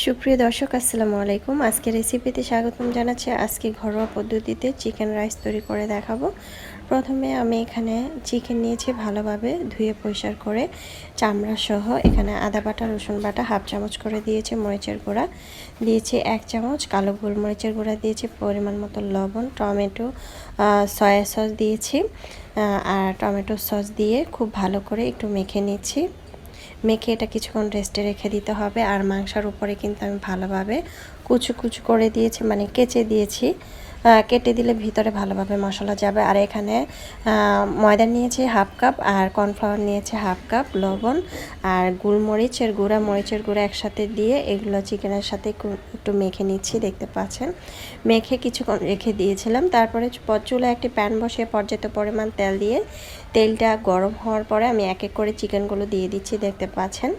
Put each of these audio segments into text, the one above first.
সুপ্রিয় দর্শক, আসসালামু আলাইকুম। আজকে রেসিপিতে স্বাগতম জানাচ্ছি। আজকে ঘরোয়া পদ্ধতিতে চিকেন রাইস তৈরি করে দেখাবো। প্রথমে আমি এখানে চিকেন নিয়েছি ভালোভাবে ধুয়ে পরিষ্কার করে চামড়া সহ এখানে আদা বাটা, রসুন বাটা হাফ চামচ করে দিয়েছি, মরিচের গুঁড়া। দিয়েছি এক চামচ কালো গোলমরিচের গুঁড়া দিয়েছি, পরিমাণ মতো লবণ, টমেটো সয়া সস দিয়েছি আর টমেটো সস দিয়ে খুব ভালো করে একটু মেখে নিচ্ছি। মেখে এটা কিছুক্ষণ রেস্টে রেখে দিতে হবে। আর মাংসার উপরে কিন্তু আমি ভালোভাবে কুচু কুচু করে দিয়েছি মানে কেচে দিয়েছি। কেটে দিলে ভিতরে ভালোভাবে মশলা যাবে। আর এখানে ময়দা নিয়েছি হাফ কাপ আর কর্নফ্লাওয়ার নিয়েছি হাফ কাপ লবণ আর গুলমরিচের গুঁড়া মরিচের গুঁড়া একসাথে দিয়ে এগুলো চিকেনের সাথে একটু মেখে নিচ্ছি, দেখতে পাচ্ছেন। মেখে কিছুক্ষণ রেখে দিয়েছিলাম। তারপরে চুলে একটি প্যান বসিয়ে পর্যাপ্ত পরিমাণ তেল দিয়ে তেলটা গরম হওয়ার পরে আমি এক এক করে চিকেনগুলো দিয়ে দিচ্ছি, দেখতে পাচ্ছেন।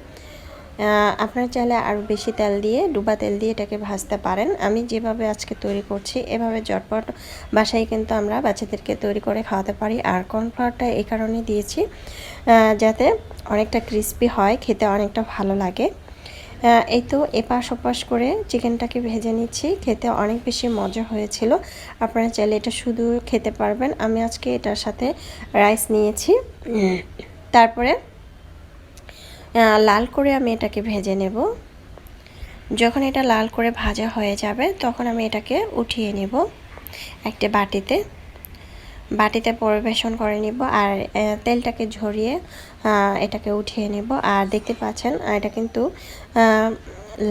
আপনার চাইলে আরও বেশি তেল দিয়ে ডুবা তেল দিয়ে এটাকে ভাজতে পারেন। আমি যেভাবে আজকে তৈরি করছি এভাবে জটপট বাসায় কিন্তু আমরা বাচ্চাদেরকে তৈরি করে খাওয়াতে পারি। আর কর্নফ্লাওয়ারটা এই কারণে দিয়েছি যাতে অনেকটা ক্রিস্পি হয় খেতে অনেকটা ভালো লাগে। এই তো এপাশ ওপাশ করে চিকেনটাকে ভেজে নিচ্ছি খেতে অনেক বেশি মজা হয়েছিল। আপনারা চাইলে এটা শুধু খেতে পারবেন। আমি আজকে এটার সাথে রাইস নিয়েছি। তারপরে লাল করে আমি এটাকে ভেজে নেব। যখন এটা লাল করে ভাজা হয়ে যাবে, তখন আমি এটাকে উঠিয়ে নেব একটা বাটিতে। বাটিতে পরিবেশন করে নিব আর তেলটাকে ঝরিয়ে এটাকে উঠিয়ে নেব। আর দেখতে পাচ্ছেন এটা কিন্তু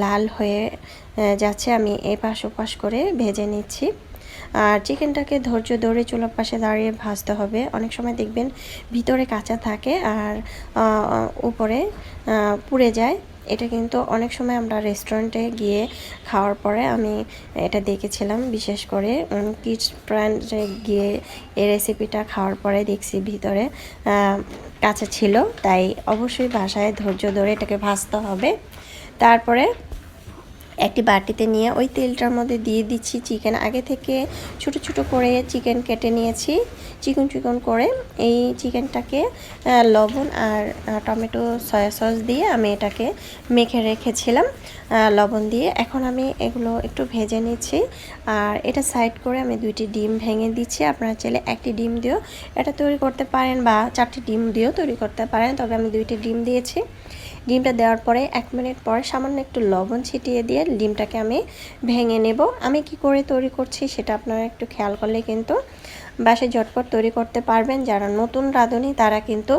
লাল হয়ে যাচ্ছে। আমি এপাশ ওপাশ করে ভেজে নিচ্ছি। আর চিকেনটাকে ধৈর্য ধরে চুলোর পাশে দাঁড়িয়ে ভাজতে হবে। অনেক সময় দেখবেন ভিতরে কাঁচা থাকে আর উপরে পুড়ে যায়। এটা কিন্তু অনেক সময় আমরা রেস্টুরেন্টে গিয়ে খাওয়ার পরে আমি এটা দেখেছিলাম বিশেষ করে কিডস ব্র্যান্ডে গিয়ে এই রেসিপিটা খাওয়ার পরে দেখছি ভিতরে কাঁচা ছিল। তাই অবশ্যই বাসায় ধৈর্য ধরে এটাকে ভাজতে হবে। তারপরে একটি বাটিতে নিয়ে ওই তেলটার মধ্যে দিয়ে দিচ্ছি চিকেন। আগে থেকে ছোট ছোট করে চিকেন কেটে নিয়েছি। চিকন চিকন করে এই চিকেনটাকে লবণ আর টমেটো, সয়া সস দিয়ে আমি এটাকে মেখে রেখেছিলাম। লবণ দিয়ে। এখন আমি এগুলো একটু ভেজে নিচ্ছি। আর এটা সাইড করে আমি দুইটি ডিম ভেঙে দিচ্ছি। আপনারা চাইলে একটি ডিম দিয়েও এটা তৈরি করতে পারেন বা চারটি ডিম দিয়েও তৈরি করতে পারেন। তবে আমি দুইটি ডিম দিয়েছি। ডিমটা দেওয়ার পরে এক মিনিট পরে সামান্য একটু লবণ ছিটিয়ে দিয়ে ডিমটাকে আমি ভেঙে নেব। আমি কি করে তৈরি করছি সেটা আপনারা একটু খেয়াল করলে কিন্তু বাসে ঝটপট তৈরি করতে পারবেন। যারা নতুন রাঁধুনি, তারা কিন্তু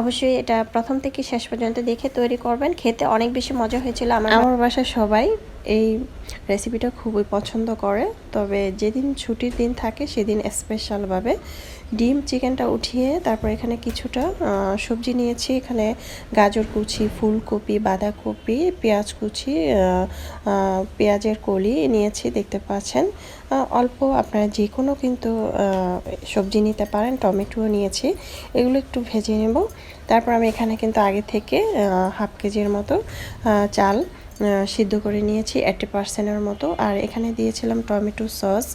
অবশ্যই এটা প্রথম থেকে শেষ পর্যন্ত দেখে তৈরি করবেন। খেতে অনেক বেশি মজা হয়েছিল। আমার আমার বাসায় সবাই এই রেসিপিটা খুবই পছন্দ করে। তবে যেদিন ছুটির দিন থাকে, সেদিন স্পেশালভাবে ডিম চিকেনটা উঠিয়ে তারপর এখানে কিছুটা সবজি নিয়েছি। এখানে গাজর কুচি, ফুলকপি, বাঁধাকপি, পেঁয়াজ কুচি পেঁয়াজের কলি নিয়েছি, দেখতে পাচ্ছেন। অল্প আপনারা যে কোনো কিন্তু সবজি নিতে পারেন, টমেটোও নিয়েছি। এগুলো একটু ভেজে নেব। তারপর আমি এখানে কিন্তু আগে থেকে হাফ কেজির মতো চাল সিদ্ধ করে নিয়েছি এইটি পার্সেন্টের মতো। আর এখানে দিয়েছিলাম টমেটো সস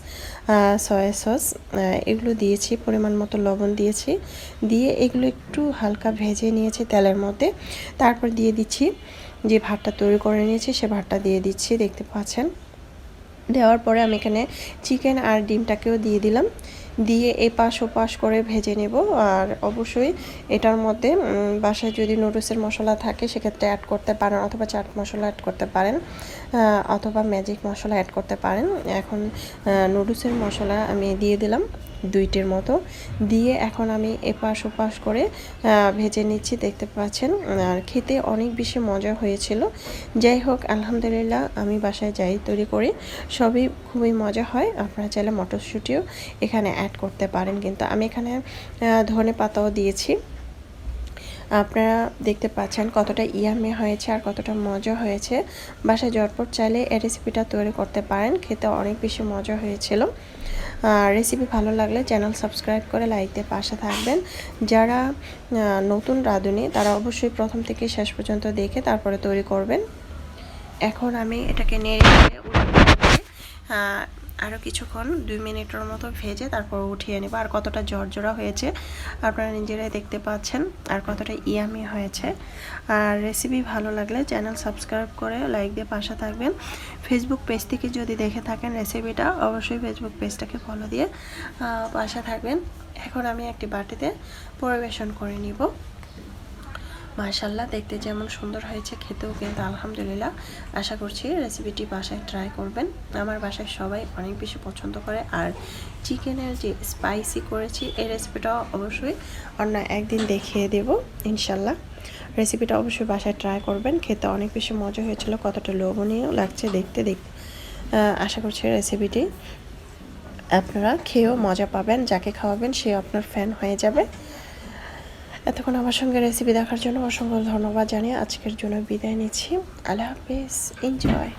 সয়া সস এগুলো দিয়েছি, পরিমাণ মতো লবণ দিয়েছি। দিয়ে এগুলো একটু হালকা ভেজে নিয়েছি তেলের মধ্যে। তারপর দিয়ে দিচ্ছি যে ভাতটা তৈরি করে নিয়েছি, সে ভাতটা দিয়ে দিচ্ছি, দেখতে পাচ্ছেন। দেওয়ার পরে আমি এখানে চিকেন আর ডিমটাকেও দিয়ে দিলাম। দিয়ে এ পাশ ও পাশ করে ভেজে নেব। আর অবশ্যই এটার মধ্যে বাসায় যদি নুডলসের মশলা থাকে, সেক্ষেত্রে অ্যাড করতে পারেন অথবা চাট মশলা অ্যাড করতে পারেন অথবা ম্যাজিক মশলা অ্যাড করতে পারেন। এখন নুডলসের মশলা আমি দিয়ে দিলাম। দুইটির মতো। দিয়ে এখন আমি এপাশ ওপাশ করে ভেজে নিচ্ছি। দেখতে পাচ্ছেন, আর খেতে অনেক বেশি মজা হয়েছিল। যাই হোক, আলহামদুলিল্লাহ আমি বাসায় যাই, তৈরি করি। সবই খুবই মজা হয়। আপনারা চাইলে মটরশুঁটিও এখানে অ্যাড করতে পারেন। কিন্তু আমি এখানে ধনে পাতাও দিয়েছি। আপনারা দেখতে পাচ্ছেন কতটা ইয়ামে হয়েছে আর কতটা মজা হয়েছে। বাসায় জটপট চাইলে এই রেসিপিটা তৈরি করতে পারেন, খেতে অনেক বেশি মজা হয়েছিল। রেসিপি ভালো লাগলে চ্যানেল সাবস্ক্রাইব করে লাইক পাশে থাকবেন। যারা নতুন রাঁধুনি, তারা অবশ্যই প্রথম থেকে শেষ পর্যন্ত দেখে তারপরে তৈরি করবেন। এখন আমি এটাকে নেড়ে আরও কিছুক্ষণ দুই মিনিটের মতো ভেজে তারপর উঠিয়ে নেব। আর কতটা জর্জরা হয়েছে আপনারা নিজেরাই দেখতে পাচ্ছেন আর কতটা ইয়ামি হয়েছে। আর রেসিপি ভালো লাগলে চ্যানেল সাবস্ক্রাইব করে লাইক দিয়ে পাশে থাকবেন। ফেসবুক পেজ থেকে যদি দেখে থাকেন রেসিপিটা অবশ্যই ফেসবুক পেজটাকে ফলো দিয়ে পাশে থাকবেন। এখন আমি একটি বাটিতে পরিবেশন করে নিব। মাশাল্লাহ দেখতে যেমন সুন্দর হয়েছে, খেতেও কিন্তু আলহামদুলিল্লাহ। আশা করছি রেসিপিটি বাসায় ট্রাই করবেন। আমার বাসায় সবাই অনেক বেশি পছন্দ করে। আর চিকেনের যে স্পাইসি করেছি, এই রেসিপিটাও অবশ্যই অন্য একদিন দেখিয়ে দেব ইনশাল্লাহ রেসিপিটা অবশ্যই বাসায় ট্রাই করবেন। খেতে অনেক বেশি মজা হয়েছিল, কতটা লোভনীয় লাগছে দেখতে দেখতে আশা করছি রেসিপিটি আপনারা খেয়েও মজা পাবেন, যাকে খাওয়াবেন, সে আপনার ফ্যান হয়ে যাবে। এতক্ষণ আমার সঙ্গে রেসিপি দেখার জন্য অসংখ্য ধন্যবাদ জানিয়ে আজকের জন্য বিদায় নিচ্ছি। আল্লাহ হাফিজ। এনজয়